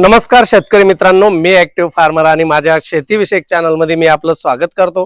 नमस्कार शेतकरी मित्रांनो मी ऍक्टिव्ह फार्मर आणि माझ्या शेतीविषयक चॅनलमध्ये मी आपलं स्वागत करतो.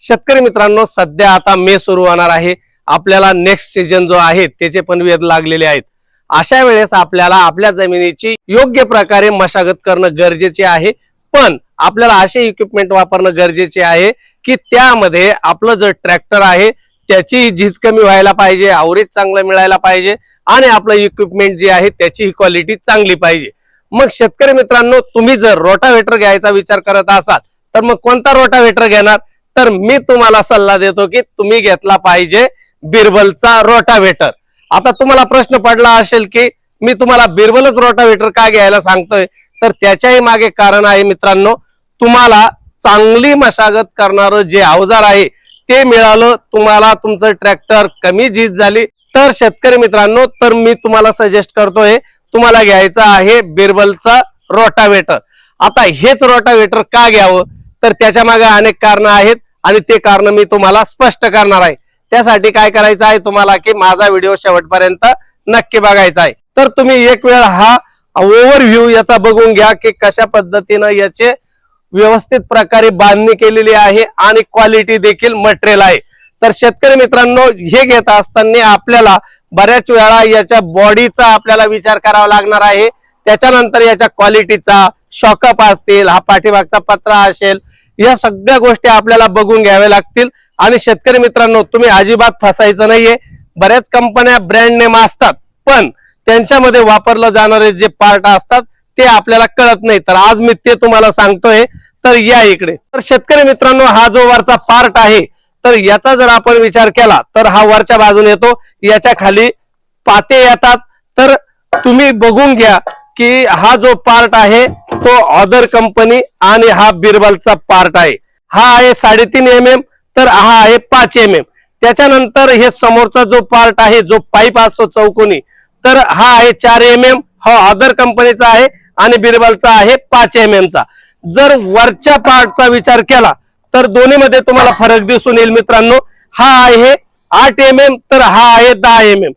शेतकरी मित्रांनो सध्या आता मे सुरू होणार आहे. आपल्याला नेक्स्ट सीजन जो आहे त्याचे पण वेध लागलेले आहेत. अशा वेळेस आपल्याला आपल्या जमिनीची योग्य प्रकारे मशागत करणं गरजेचे आहे. पण आपल्याला असे इक्विपमेंट वापरणं गरजेचे आहे की त्यामध्ये आपलं जो ट्रॅक्टर आहे त्याची झीज कमी व्हायला पाहिजे आवरेज चांगलं मिळायला पाहिजे आणि आपलं इक्विपमेंट जे आहे त्याची क्वालिटी चांगली पाहिजे. मग शेतकरी मित्रांनो तुम्ही जर रोटावेटर घ्यायचा विचार करत असाल तर मग कोणता रोटावेटर घेणार? तर मी तुम्हाला सल्ला देतो की तुम्ही घेतला पाहिजे बिरबलचा रोटावेटर. आता तुम्हाला प्रश्न पडला असेल की मी तुम्हाला बिरबलच रोटावेटर का घ्यायला सांगतोय? तर त्याच्याही मागे कारण आहे मित्रांनो तुम्हाला चांगली मशागत करणारं जे अवजार आहे ते मिळालं तुम्हाला तुमचं ट्रॅक्टर कमी झीज झाली. तर शेतकरी मित्रांनो तर मी तुम्हाला सजेस्ट करतोय तुम्हाला घ्यायचं आहे बिरबलचा रोटावेटर. आता हेच रोटावेटर का घ्यावं? तर त्याच्यामागे अनेक कारण आहेत आणि ते कारण मी तुम्हाला स्पष्ट करणार आहे. त्यासाठी काय करायचं आहे तुम्हाला की माझा व्हिडिओ शेवटपर्यंत नक्की बघायचा आहे. तर तुम्ही एक वेळ हा ओव्हरव्ह्यू याचा बघून घ्या की कशा पद्धतीनं याचे व्यवस्थित प्रकारे बांधणी केलेली आहे आणि क्वालिटी देखील मटेरियल आहे. तर शेतकरी मित्रांनो हे घेत असताना आपल्याला बऱ्याच वेळा याच्या बॉडीचा आपल्याला विचार करावा लागणार आहे. त्याच्यानंतर याच्या क्वालिटीचा शॉकअप असतील हा पाठीमागचा पत्रा असेल या सगळ्या गोष्टी आपल्याला बघून घ्याव्या लागतील. आणि शेतकरी मित्रांनो तुम्ही अजिबात फसायचं नाहीये. बऱ्याच कंपन्या ब्रँड नेम असतात पण त्यांच्यामध्ये वापरलं जाणारे जे पार्ट असतात ते आपल्याला कळत नाही. तर आज मी ते तुम्हाला सांगतोय. तर या इकडे. तर शेतकरी मित्रांनो हा जो वरचा पार्ट आहे तर याचा जर आपण विचार केला तर हा वरच्या बाजूने येतो. याच्या खाली पाते येतात. तर तुम्ही बघून घ्या की हा जो पार्ट आहे तो अदर कंपनी आणि हा बिरबलचा पार्ट आहे. हा आहे साडेतीन एम एम तर हा आहे पाच एम एम त्याच्यानंतर हे समोरचा जो पार्ट आहे जो पाईप असतो चौकोनी तर हा आहे चार एम एम हा अदर कंपनीचा आहे आणि बिरबलचा आहे पाच एम एम चा. जर वरच्या पार्टचा विचार केला तर दोन्हीमध्ये तुम्हाला फरक दिसून येईल मित्रांनो. हा आहे आठ एम एम तर हा आहे दहा एम एम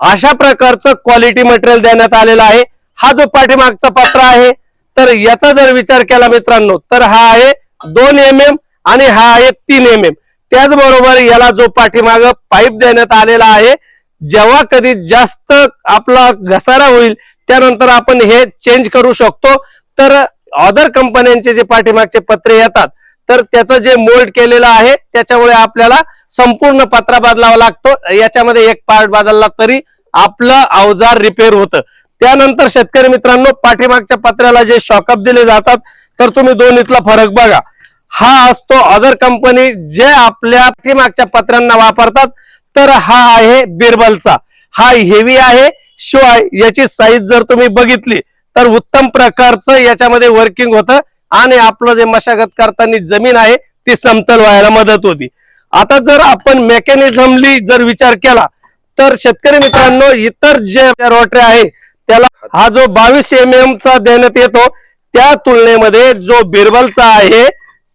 अशा प्रकारचं क्वालिटी मटेरियल देण्यात आलेलं आहे. हा जो पाठीमागचा पत्रा आहे तर याचा जर विचार केला मित्रांनो तर हा आहे दोन एम एम आणि हा आहे तीन एम एम त्याचबरोबर याला जो पाठीमाग पाईप देण्यात आलेला आहे जेव्हा कधी जास्त आपला घसारा होईल त्यानंतर आपण हे चेंज करू शकतो. तर अदर कंपन्यांचे जे पाठीमागचे पत्रे येतात तर त्याचं जे मोल्ड केलेलं आहे त्याच्यामुळे आपल्याला संपूर्ण पत्रा बदलावा लागतो. याच्यामध्ये एक पार्ट बदलला तरी आपलं अवजार रिपेअर होतं. त्यानंतर शेतकरी मित्रांनो पाठीमागच्या पत्र्याला जे शॉकअप दिले जातात तर तुम्ही दोन्हीतला फरक बघा. हा असतो अदर कंपनी जे आपल्या पाठीमागच्या पत्र्यांना वापरतात तर हा आहे बिरबलचा. हा हेवी आहे शिवाय याची साईज जर तुम्ही बघितली तर उत्तम प्रकारचं याच्यामध्ये वर्किंग होतं. आणि आपलं जे मशागत करताना जमीन आहे ती समतल व्हायला मदत होती. आता जर आपण मेकॅनिझमली जर विचार केला तर शेतकरी मित्रांनो इतर जे रोटरे आहे त्याला हा जो बावीस एम एम चा देण्यात येतो त्या तुलनेमध्ये जो बिरबलचा आहे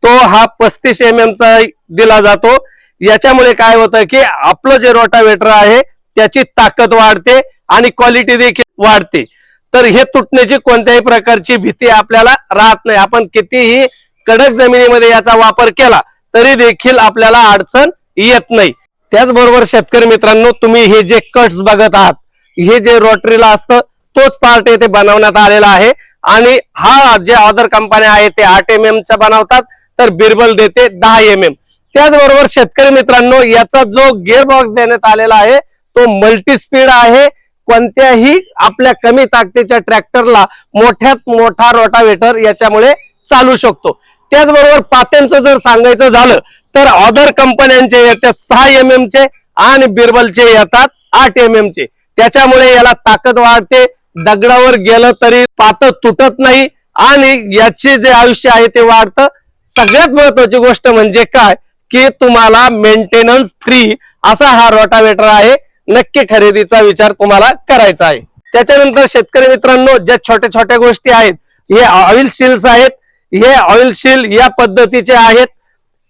तो हा पस्तीस एम एम चा दिला जातो. याच्यामुळे काय होतं की आपलं जे रोटावेटर आहे त्याची ताकद वाढते आणि क्वालिटी देखील वाढते. तर हे तुटण्याची कोणत्याही प्रकारची भीती आपल्याला राहत नाही. आपण कितीही कडक जमिनीमध्ये याचा वापर केला तरी देखील आपल्याला अडचण येत नाही. त्याचबरोबर शेतकरी मित्रांनो तुम्ही हे जे कट्स बघत आहात हे जे रोटरीला असतं तोच पार्ट येथे बनवण्यात आलेला आहे. आणि हा जे अदर कंपन्या आहे ते आठ एम एम बनवतात तर बिरबल देते दहा एम एम त्याचबरोबर शेतकरी मित्रांनो याचा जो गिअर बॉक्स देण्यात आलेला आहे तो मल्टी स्पीड आहे. कोणत्याही आपल्या कमी ताकदीच्या ट्रॅक्टरला मोठ्यात मोठा रोटावेटर याच्यामुळे चालू शकतो. त्याचबरोबर पात्यांचं जर सांगायचं झालं तर अदर कंपन्यांचे येतात सहा एम एम चे आणि बिरबलचे येतात आठ एम एम चे. त्याच्यामुळे याला ताकद वाढते. दगडावर गेलं तरी पात तुटत नाही आणि याचे जे आयुष्य आहे ते वाढतं. सगळ्यात महत्वाची गोष्ट म्हणजे काय? की तुम्हाला मेंटेनन्स फ्री असा हा रोटावेटर आहे. नक्की खरेदीचा विचार तुम्हाला करायचा आहे. त्याच्यानंतर शेतकरी मित्रांनो ज्या छोट्या छोट्या गोष्टी आहेत हे ऑइल सील्स आहेत हे ऑइल सील या पद्धतीचे आहेत.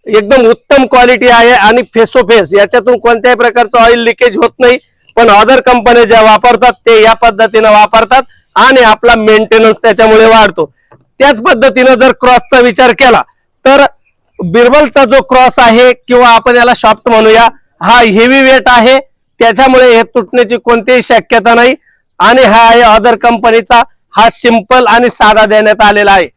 एकदम उत्तम क्वालिटी आहे आणि फेसो फेस याच्यातून कोणत्याही प्रकारचं ऑइल लिकेज होत नाही. पण अदर कंपन्या ज्या वापरतात ते या पद्धतीनं वापरतात आणि आपला मेंटेनन्स त्याच्यामुळे वाढतो. त्याच पद्धतीनं जर क्रॉसचा विचार केला तर बिरबलचा जो क्रॉस आहे किंवा आपण याला शॉफ्ट म्हणूया हा हेवी वेट आहे. त्याच्यामुळे हे तुटण्याची कोणतीही शक्यता नाही. आणि हा आहे अदर कंपनीचा हा सिंपल आणि साधा देण्यात आलेला आहे.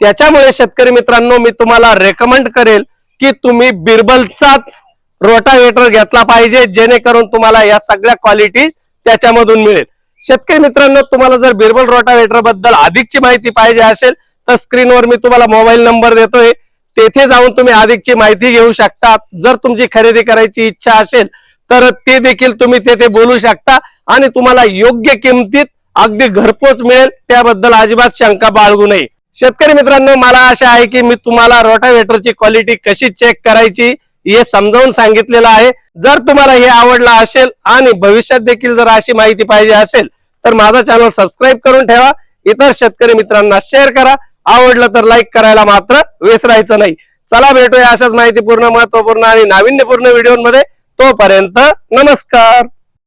त्याच्यामुळे शेतकरी मित्रांनो मी तुम्हाला रेकमेंड करेल की तुम्ही बिरबलचाच रोटावेटर घेतला पाहिजे जेणेकरून तुम्हाला या सगळ्या क्वालिटी त्याच्यामधून मिळेल. शेतकरी मित्रांनो तुम्हाला जर बिरबल रोटावेटरबद्दल अधिकची माहिती पाहिजे असेल तर स्क्रीनवर मी तुम्हाला मोबाईल नंबर देतोय. तेथे जाऊन तुम्ही अधिकची माहिती घेऊ शकता. जर तुमची खरेदी करायची इच्छा असेल तर ते देखील तुम्ही तेथे बोलू शकता आणि तुम्हाला योग्य किमतीत अगदी घरपोच मिळेल. त्याबद्दल अजिबात शंका बाळगू नये. शेतकरी मित्रांनो मला आशा आहे की मी तुम्हाला रोटावेटरची क्वालिटी कशी चेक करायची हे समजावून सांगितलेलं आहे. जर तुम्हाला हे आवडलं असेल आणि भविष्यात देखील जर अशी माहिती पाहिजे असेल तर माझा चॅनल सबस्क्राईब करून ठेवा. इतर शेतकरी मित्रांना शेअर करा. आवडलं तर लाईक करायला मात्र विसरायचं नाही. चला भेटूया अशाच माहितीपूर्ण महत्त्वपूर्ण आणि नाविन्यपूर्ण व्हिडिओमध्ये तोपर्यंत नमस्कार.